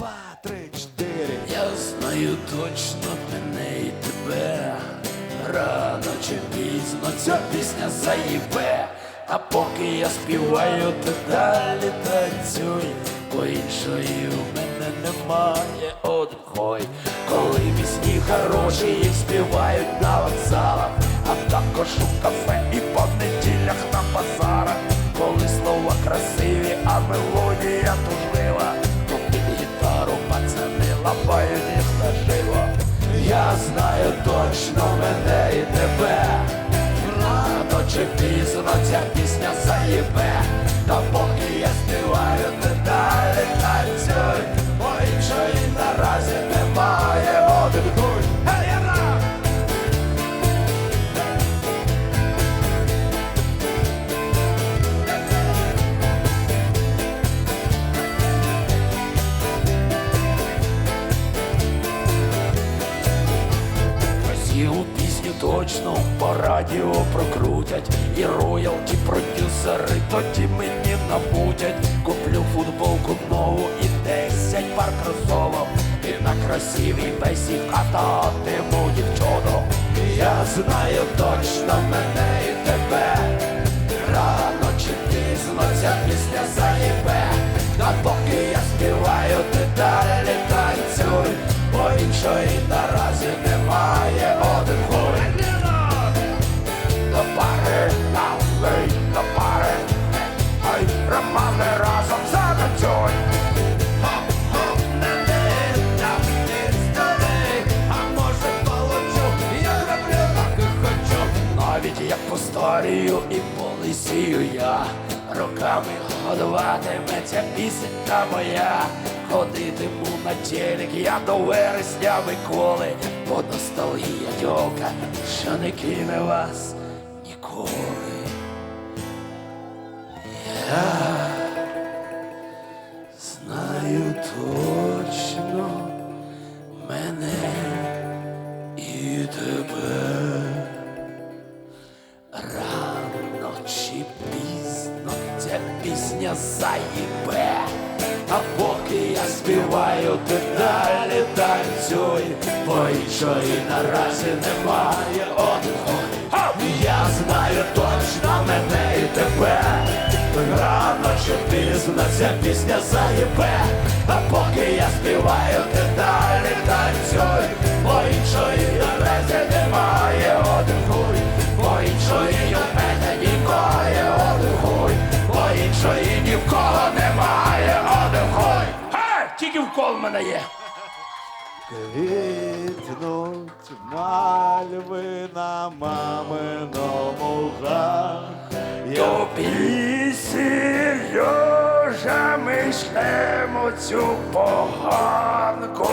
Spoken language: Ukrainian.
два, три, чотири. Я знаю точно мене і тебе. Рано чи пізно ця пісня заїбе. А поки я співаю, ти далі танцюй, бо іншої у мене немає одхой. Коли пісні хороші, їх співають на вокзалах, а також у кафе і la paella. Точно по радіо прокрутять. І роялті продюсери тоді мені набудять. Куплю футболку нову і десять пар кросовок. І на красивій бесі кататиму дівчонок Я знаю точно мене і тебе. Рано чи пізно ця пісня заїбе. Та поки я співаю, ти далі танцюй. Бо іншої як постарію і полисію я. Роками годуватиметься пісенька моя. Ходитиму на телек я до вересня виколи Бо ностальгія тьока, що не кине вас ніколи. Я знаю точно мене і тебе пісня заїбе, а поки я співаю, ти далі танцюй, бо іншої наразі немає одного. Я знаю точно мене і тебе. Рано чи пізно ця пісня заїбе, а поки я співаю, ти далі танцюй, бо іншої іншої ні в кого немає один хуй. Гей! Тільки в кол мене є. Квітнуть мальви на маминому. Тобі, Сережа, ми шлемо цю поганку.